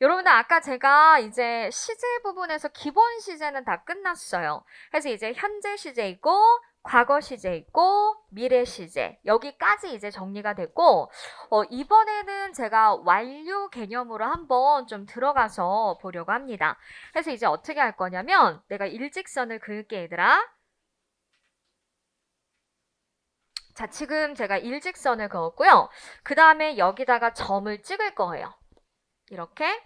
여러분들 아까 제가 이제 시제 부분에서 기본 시제는 다 끝났어요. 그래서 이제 현재 시제 있고 과거 시제 있고 미래 시제 여기까지 이제 정리가 됐고 어, 이번에는 제가 완료 개념으로 한번 좀 들어가서 보려고 합니다. 그래서 이제 어떻게 할 거냐면 내가 일직선을 그을게 얘들아. 자, 지금 제가 일직선을 그었고요. 그 다음에 여기다가 점을 찍을 거예요. 이렇게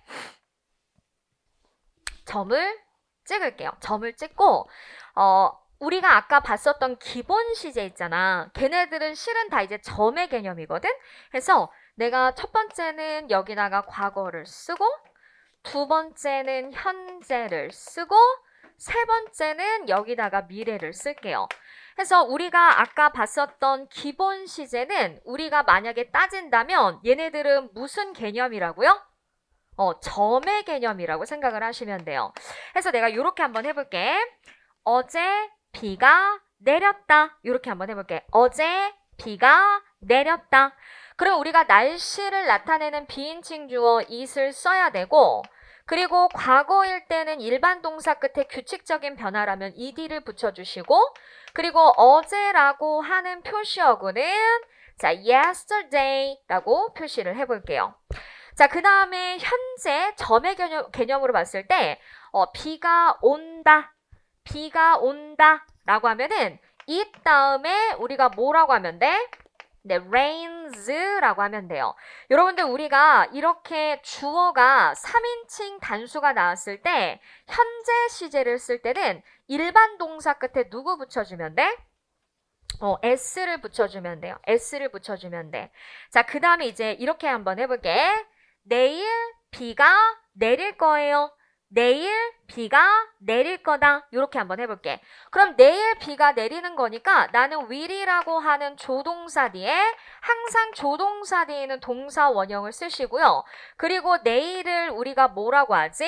점을 찍을게요. 점을 찍고 어, 우리가 아까 봤었던 기본 시제 있잖아. 걔네들은 실은 다 이제 점의 개념이거든. 그래서 내가 첫 번째는 여기다가 과거를 쓰고 두 번째는 현재를 쓰고 세 번째는 여기다가 미래를 쓸게요. 그래서 우리가 아까 봤었던 기본 시제는 우리가 만약에 따진다면 얘네들은 무슨 개념이라고요? 어, 점의 개념이라고 생각을 하시면 돼요. 그래서 내가 이렇게 한번 해볼게. 어제 비가 내렸다. 이렇게 한번 해볼게. 어제 비가 내렸다. 그럼 우리가 날씨를 나타내는 비인칭 주어 it을 써야 되고 그리고 과거일 때는 일반 동사 끝에 규칙적인 변화라면 ed를 붙여주시고 그리고 어제라고 하는 표시어구는 자 yesterday라고 표시를 해볼게요. 자, 그 다음에 현재 점의 개념, 개념으로 봤을 때 어, 비가 온다, 비가 온다 라고 하면은 이 다음에 우리가 뭐라고 하면 돼? 네, rains라고 하면 돼요. 여러분들 우리가 이렇게 주어가 3인칭 단수가 나왔을 때 현재 시제를 쓸 때는 일반 동사 끝에 누구 붙여주면 돼? 어, s를 붙여주면 돼요. s를 붙여주면 돼. 자, 그 다음에 이제 이렇게 한번 해볼게. 내일 비가 내릴 거예요. 내일 비가 내릴 거다. 이렇게 한번 해볼게. 그럼 내일 비가 내리는 거니까 나는 will이라고 하는 조동사 뒤에 항상 조동사 뒤에는 동사 원형을 쓰시고요. 그리고 내일을 우리가 뭐라고 하지?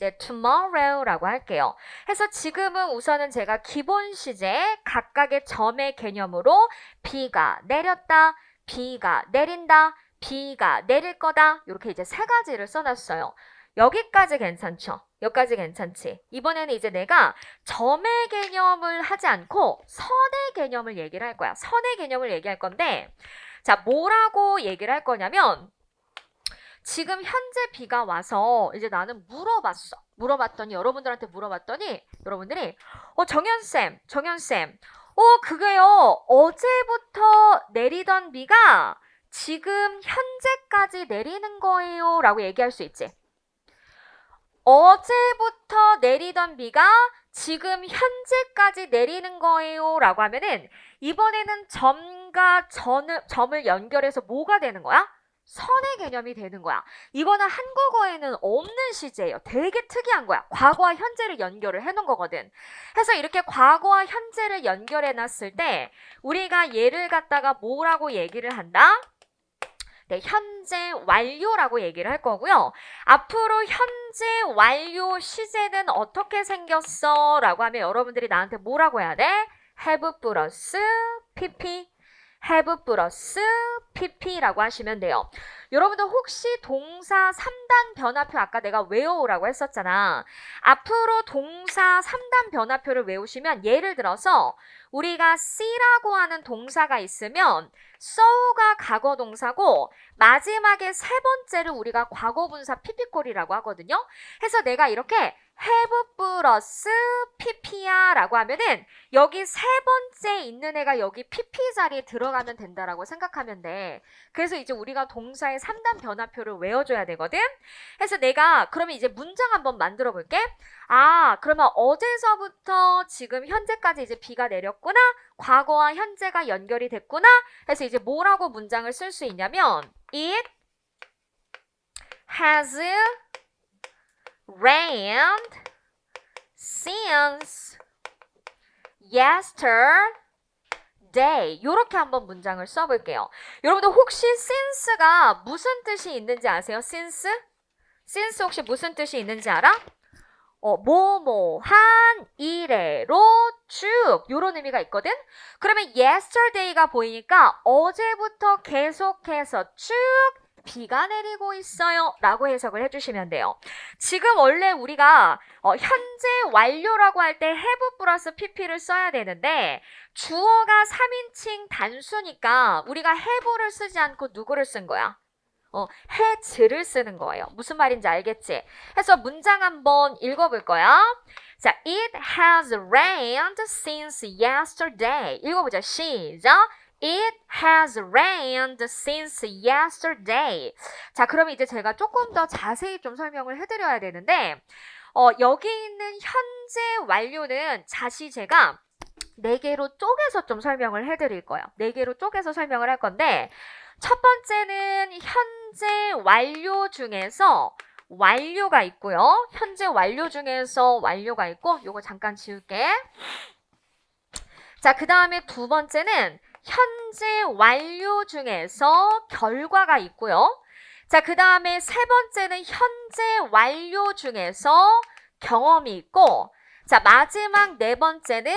네, tomorrow라고 할게요. 해서 지금은 우선은 제가 기본 시제 각각의 점의 개념으로 비가 내렸다, 비가 내린다, 비가 내릴 거다. 이렇게 이제 세 가지를 써놨어요. 여기까지 괜찮죠? 여기까지 괜찮지? 이번에는 이제 내가 점의 개념을 하지 않고 선의 개념을 얘기를 할 거야. 선의 개념을 얘기할 건데, 자, 뭐라고 얘기를 할 거냐면, 지금 현재 비가 와서 이제 나는 물어봤어. 물어봤더니, 여러분들한테 물어봤더니, 여러분들이, 어, 정현쌤, 정현쌤, 어, 그게요, 어제부터 내리던 비가 지금 현재까지 내리는 거예요. 라고 얘기할 수 있지. 어제부터 내리던 비가 지금 현재까지 내리는 거예요. 라고 하면은 이번에는 점과 점을, 점을 연결해서 뭐가 되는 거야? 선의 개념이 되는 거야. 이거는 한국어에는 없는 시제예요. 되게 특이한 거야. 과거와 현재를 연결을 해놓은 거거든. 해서 이렇게 과거와 현재를 연결해 놨을 때 우리가 얘를 갖다가 뭐라고 얘기를 한다? 네, 현재 완료라고 얘기를 할 거고요. 앞으로 현재 완료 시제는 어떻게 생겼어? 라고 하면 여러분들이 나한테 뭐라고 해야 돼? have 플러스 pp have 플러스 pp라고 하시면 돼요. 여러분들 혹시 동사 3단 변화표 아까 내가 외워오라고 했었잖아. 앞으로 동사 3단 변화표를 외우시면 예를 들어서 우리가 C라고 하는 동사가 있으면 so가 과거 동사고 마지막에 세 번째를 우리가 과거 분사 pp꼴이라고 하거든요. 해서 내가 이렇게 have 플러스 pp야 라고 하면은 여기 세 번째 있는 애가 여기 pp 자리에 들어가면 된다라고 생각하면 돼. 그래서 이제 우리가 동사의 3단 변화표를 외워줘야 되거든. 해서 내가 그러면 이제 문장 한번 만들어 볼게. 아, 그러면 어제서부터 지금 현재까지 이제 비가 내렸구나. 과거와 현재가 연결이 됐구나. 해서 이제 뭐라고 문장을 쓸 수 있냐면 it has rained since yesterday. 이렇게 한번 문장을 써볼게요. 여러분들 혹시 since가 무슨 뜻이 있는지 아세요? since? since 혹시 무슨 뜻이 있는지 알아? 어, 뭐뭐한 이래로 쭉 요런 의미가 있거든. 그러면 yesterday가 보이니까 어제부터 계속해서 쭉 비가 내리고 있어요. 라고 해석을 해주시면 돼요. 지금 원래 우리가 어, 현재 완료라고 할 때 have 플러스 pp를 써야 되는데 주어가 3인칭 단수니까 우리가 have를 쓰지 않고 누구를 쓴 거야? 어, has를 쓰는 거예요. 무슨 말인지 알겠지? 해서 문장 한번 읽어볼 거야. 자, it has rained since yesterday. 읽어보자. 시작. It has rained since yesterday. 자, 그러면 이제 제가 조금 더 자세히 좀 설명을 해드려야 되는데, 어, 여기 있는 현재 완료는 다시 제가 네 개로 쪼개서 좀 설명을 해드릴 거예요. 네 개로 쪼개서 설명을 할 건데, 첫 번째는 현재 완료 중에서 완료가 있고요. 현재 완료 중에서 완료가 있고, 요거 잠깐 지울게. 자, 그 다음에 두 번째는 현재 완료 중에서 결과가 있고요. 자, 그 다음에 세 번째는 현재 완료 중에서 경험이 있고, 자, 마지막 네 번째는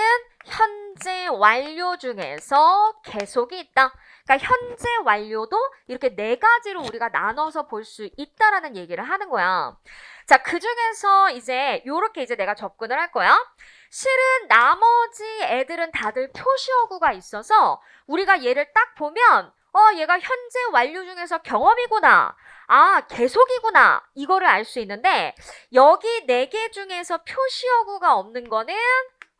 현재 완료 중에서 계속이 있다. 그러니까 현재 완료도 이렇게 네 가지로 우리가 나눠서 볼 수 있다라는 얘기를 하는 거야. 자, 그 중에서 이제 요렇게 이제 내가 접근을 할 거야. 실은 나머지 애들은 다들 표시어구가 있어서 우리가 얘를 딱 보면 어, 얘가 현재 완료 중에서 경험이구나. 아, 계속이구나. 이거를 알 수 있는데 여기 네 개 중에서 표시어구가 없는 거는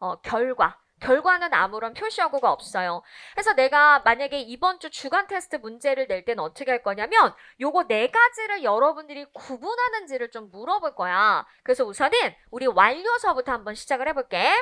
어, 결과. 결과는 아무런 표시어구가 없어요. 그래서 내가 만약에 이번 주 주간 테스트 문제를 낼 때는 어떻게 할 거냐면 요거 네 가지를 여러분들이 구분하는지를 좀 물어볼 거야. 그래서 우선은 우리 완료서부터 한번 시작을 해볼게.